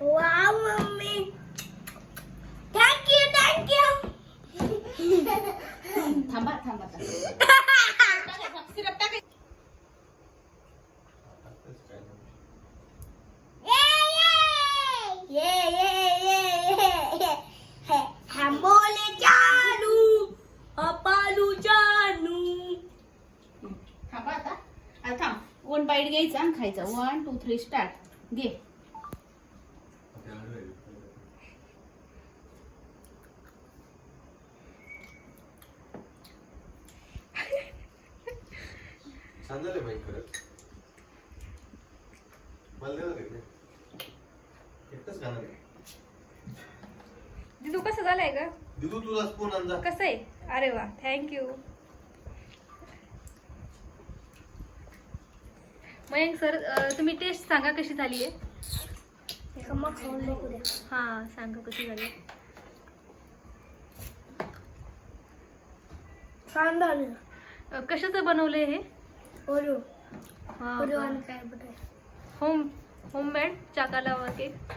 Wow mummy thank you thank you थांबा थांबा थांबा. आता. थांब वन बाईट घ्यायचा खायचा. वन टू थ्री स्टार्ट घे. छान झाले बाई खरंच मला देणार आहे का? एकटंच खाणार आहे. दिदू कसं झालंय ग? दिदू तुझा स्पून आणजा कसं आहे? अरे वा थँक्यू मयंक सर तुम्ही टेस्ट सांगा कशी झाली आहे? मग खाऊन बघू द्या. हा सांगा कशी झाली छान झालं. अ, कशाचं बनवलंय हे? Home homemade चाकालावा cake